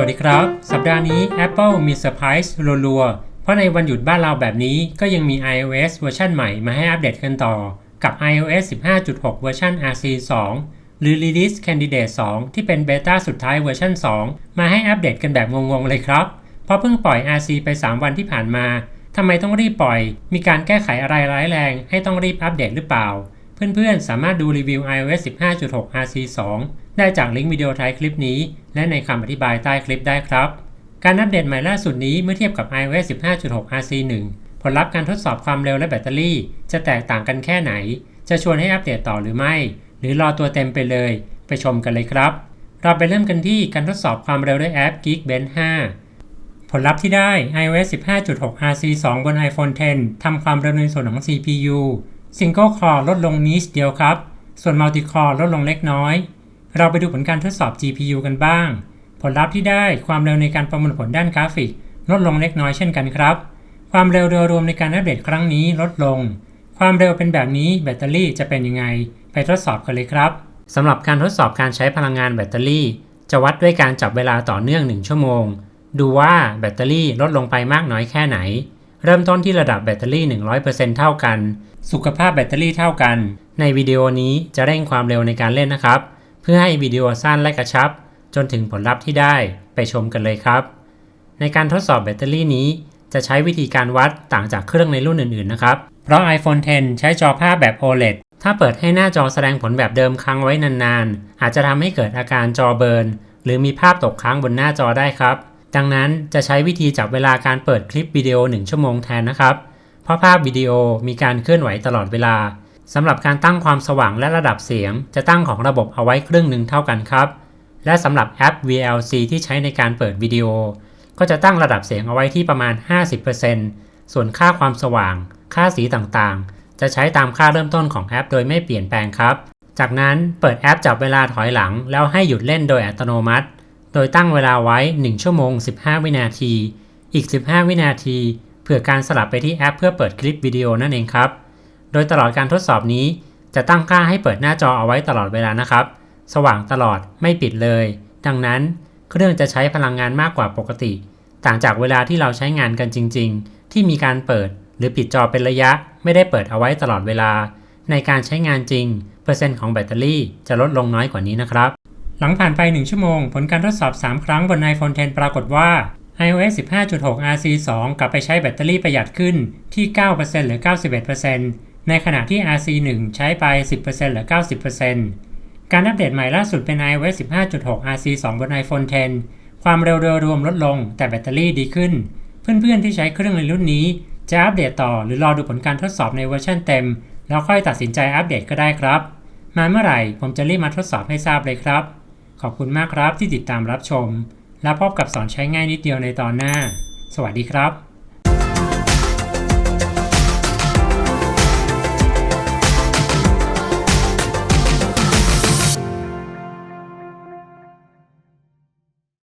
วัสดีครับ สัปดาห์นี้ Apple มีเซอร์ไพรส์รัวๆ เพราะในวันหยุดบ้านเราแบบนี้ก็ยังมี iOS เวอร์ชันใหม่มาให้อัปเดตกันต่อ กับ iOS 15.6 เวอร์ชัน RC 2 หรือ Release Candidate 2 ที่เป็นเบต้าสุดท้ายเวอร์ชัน2 มาให้อัปเดตกันแบบงงๆ เลยครับ เพราะเพิ่งปล่อย RC ไป 3 วันที่ผ่านมา ทำไมต้องรีบปล่อย มีการแก้ไขอะไรร้ายแรง ให้ต้องรีบอัปเดตหรือเปล่า เพื่อนๆ สามารถดูรีวิว iOS 15.6 RC 2 ได้จากลิงก์วิดีโอท้ายคลิปนี้ และในคำอธิบายใต้คลิปได้ครับ การอัปเดตใหม่ล่าสุดนี้เมื่อเทียบกับ iOS 15.6 RC 1 ผลลัพธ์การทดสอบความเร็วและแบตเตอรี่ จะแตกต่างกันแค่ไหน จะชวนให้อัปเดตต่อหรือไม่ หรือรอตัวเต็มไปเลย ไปชมกันเลยครับ เราไปเริ่มกันที่การทดสอบความเร็วด้วยแอป Geekbench 5ผลลัพธ์ที่ได้ iOS 15.6 RC 2 บน iPhone 10ทำความเร็วในส่วนของ CPU Single Core ลดลงนิดเดียวครับ ส่วน Multi Core ลดลงเล็กน้อย เราไปดูผลการทดสอบ GPU กันบ้าง ผลลัพธ์ที่ได้ความเร็วในการประมวลผลด้านกราฟิก ลดลงเล็กน้อยเช่นกันครับ ความเร็วโดยรวมในการอัปเดตครั้งนี้ลดลง ความเร็วเป็นแบบนี้แบตเตอรี่จะเป็นยังไง ไปทดสอบกันเลยครับสำหรับการทดสอบการใช้พลังงานแบตเตอรี่ จะวัดด้วยการจับเวลาต่อเนื่อง 1 ชั่วโมง ดูว่าแบตเตอรี่ลดลงไปมากน้อยแค่ไหน เริ่มต้นที่ระดับแบตเตอรี่ 100%เท่ากัน สุขภาพแบตเตอรี่เท่ากัน ในวิดีโอนี้จะเร่งความเร็วในการเล่นนะครับ เพื่อให้วิดีโอสั้นและกระชับ จนถึงผลลัพธ์ที่ได้ไปชมกันเลยครับ ในการทดสอบแบตเตอรี่นี้ จะใช้วิธีการวัดต่างจากเครื่องในรุ่นอื่นๆนะครับ เพราะ iPhone 10 ใช้จอภาพแบบ OLED ถ้าเปิดให้หน้าจอแสดงผลแบบเดิมค้างไว้นานๆ อาจจะทำให้เกิดอาการจอเบิร์นหรือมีภาพตกค้างบนหน้าจอได้ครับ ดังนั้นจะใช้วิธีจับเวลาการเปิดคลิปวิดีโอ 1 ชั่วโมงแทนนะครับ เพราะภาพวิดีโอมีการเคลื่อนไหวตลอดเวลาสำหรับการตั้งความสว่างและระดับเสียง จะตั้งของระบบเอาไว้ครึ่งหนึ่งเท่ากันครับ และสำหรับแอป VLC ที่ใช้ในการเปิดวิดีโอ ก็จะตั้งระดับเสียงเอาไว้ที่ประมาณ 50%ส่วนค่าความสว่าง ค่าสีต่างๆ จะใช้ตามค่าเริ่มต้นของแอป โดยไม่เปลี่ยนแปลงครับ จากนั้นเปิดแอปจับเวลาถอยหลัง แล้วให้หยุดเล่นโดยอัตโนมัติ โดยตั้งเวลาไว้ 1 ชั่วโมง 15 วินาที อีก 15 วินาทีเผื่อการสลับไปที่แอปเพื่อเปิดคลิปวิดีโอนั่นเองครับ โดยตลอดการทดสอบนี้ จะตั้งค่าให้เปิดหน้าจอเอาไว้ตลอดเวลานะครับ สว่างตลอดไม่ปิดเลย ดังนั้นเครื่องจะใช้พลังงานมากกว่าปกติ ต่างจากเวลาที่เราใช้งานกันจริง ๆ ที่มีการเปิดหรือปิดจอเป็นระยะ ไม่ได้เปิดเอาไว้ตลอดเวลา ในการใช้งานจริง เปอร์เซ็นต์ของแบตเตอรี่จะลดลงน้อยกว่านี้นะครับ หลังผ่านไป 1 ชั่วโมง ผลการทดสอบ 3 ครั้งบน iPhone 10 ปรากฏว่า iOS 15.6 RC 2 กลับไปใช้แบตเตอรี่ประหยัดขึ้นที่ 9%หรือ 91%ในขณะที่ RC 1 ใช้ไป 10%หรือ 90%การอัปเดตใหม่ล่าสุดเป็น iOS 15.6 RC 2 บน iPhone 10 ความเร็วโดยรวมลดลง แต่แบตเตอรี่ดีขึ้น เพื่อนๆ ที่ใช้เครื่องในรุ่นนี้ จะอัปเดตต่อหรือรอดูผลการทดสอบในเวอร์ชันเต็ม แล้วค่อยตัดสินใจอัปเดตก็ได้ครับ มาเมื่อไหร่ผมจะรีบมาทดสอบให้ทราบเลยครับ ขอบคุณมากครับที่ติดตามรับชม แล้วพบกับสอนใช้ง่ายนิดเดียวในตอนหน้า สวัสดีครับ